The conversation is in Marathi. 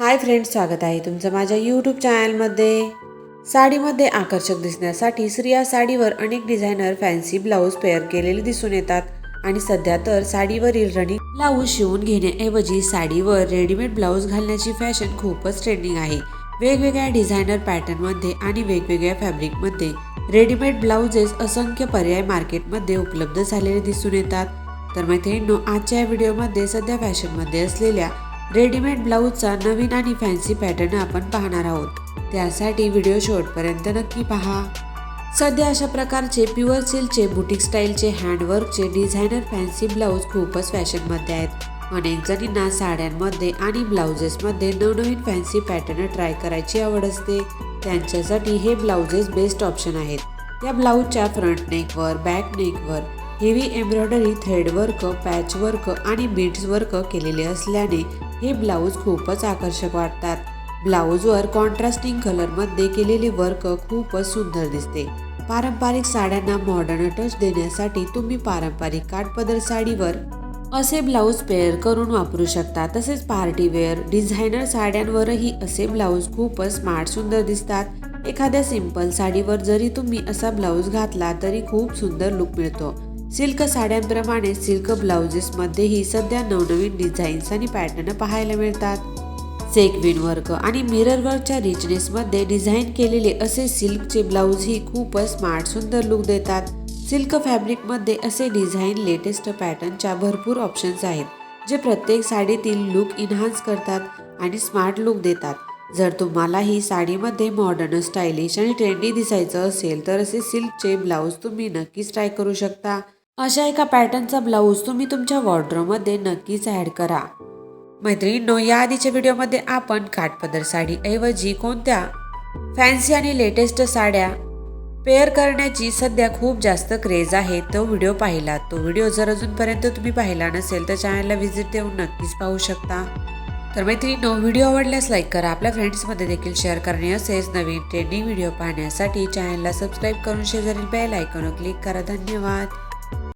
हाय फ्रेंड्स स्वागत आहे तुमचं माझ्या यूट्यूब चॅनलमध्ये साडीमध्ये आकर्षक दिसण्यासाठी स्त्रिया साडीवर अनेक डिझायनर फॅन्सी ब्लाऊज पेअर केलेले दिसून येतात. आणि सध्या तर साडीवरील रनिंग ब्लाऊज शिवून घेण्याऐवजी साडीवर रेडीमेड ब्लाऊज घालण्याची फॅशन खूपच ट्रेंडिंग आहे. वेगवेगळ्या डिझायनर पॅटर्नमध्ये आणि वेगवेगळ्या फॅब्रिकमध्ये रेडीमेड ब्लाउजेस असंख्य पर्याय मार्केटमध्ये उपलब्ध झालेले दिसून येतात. तर मैत्रिणींनो आजच्या व्हिडिओमध्ये सध्या फॅशनमध्ये असलेल्या रेडीमेड ब्लाऊजचा नवीन आणि फॅन्सी पॅटर्न आपण पाहणार आहोत. त्यासाठी व्हिडिओ शेवटपर्यंत नक्की पहा. सध्या अशा प्रकारचे प्युअर सिल्कचे बुटीक स्टाईलचे हँडवर्कचे डिझायनर फॅन्सी ब्लाऊज खूपच फॅशनमध्ये आहेत. अनेक जणींना साड्यांमध्ये आणि ब्लाउजेसमध्ये नवनवीन फॅन्सी पॅटर्न ट्राय करायची आवड असते. त्यांच्यासाठी हे ब्लाउजेस बेस्ट ऑप्शन आहेत. या ब्लाऊजच्या फ्रंट नेकवर back नेकवर heavy embroidery threadwork patch work आणि बीड्स वर्क केलेले असल्याने हे ब्लाऊज खूपच आकर्षक वाटतात. ब्लाऊजवर कॉन्ट्रास्टिंग कलरमध्ये केलेले वर्क खूपच सुंदर दिसते. पारंपरिक साड्यांना मॉडर्न टच देण्यासाठी तुम्ही पारंपरिक काठपदर साडीवर असे ब्लाऊज पेअर करून वापरू शकता. तसेच पार्टीवेअर डिझायनर साड्यांवरही असे ब्लाऊज खूपच स्मार्ट सुंदर दिसतात. एखाद्या सिंपल साडीवर जरी तुम्ही असा ब्लाऊज घातला तरी खूप सुंदर लुक मिळतो. सिल्क साड्यांप्रमाणे सिल्क ब्लाउजेसमध्येही सध्या नवनवीन डिझाईन्स आणि पॅटर्न पाहायला मिळतात. सेकविन वर्क आणि मिरर वर्कच्या रिचनेसमध्ये डिझाईन केलेले असे सिल्कचे ब्लाऊजही खूपच स्मार्ट सुंदर लुक देतात. सिल्क फॅब्रिकमध्ये असे डिझाईन लेटेस्ट पॅटर्नच्या भरपूर ऑप्शन्स आहेत जे प्रत्येक साडीतील लुक इन्हान्स करतात आणि स्मार्ट लुक देतात. जर तुम्हाला ही साडीमध्ये मॉडर्न स्टायलिश आणि ट्रेंडी दिसायचं असेल तर असे सिल्कचे ब्लाऊज तुम्ही नक्कीच ट्राय करू शकता. अशा एका पॅटर्नचा ब्लाऊज तुम्ही तुमच्या वॉर्ड्रोमध्ये नक्कीच ॲड करा. मैत्रिणींनो या आधीच्या व्हिडिओमध्ये आपण काठपदर साडीऐवजी कोणत्या फॅन्सी आणि लेटेस्ट साड्या पेअर करण्याची सध्या खूप जास्त क्रेज आहे तो व्हिडिओ पाहिला. तो व्हिडिओ जर अजूनपर्यंत तुम्ही पाहिला नसेल तर चॅनलला व्हिजिट देऊन नक्कीच पाहू शकता. तर मैत्रिणींनो व्हिडिओ आवडल्यास लाईक करा. आपल्या फ्रेंड्समध्ये देखील शेअर करणे असेच नवीन ट्रेंडिंग व्हिडिओ पाहण्यासाठी चॅनलला सबस्क्राईब करून शेजारील बेल आयकॉनवर क्लिक करा. धन्यवाद.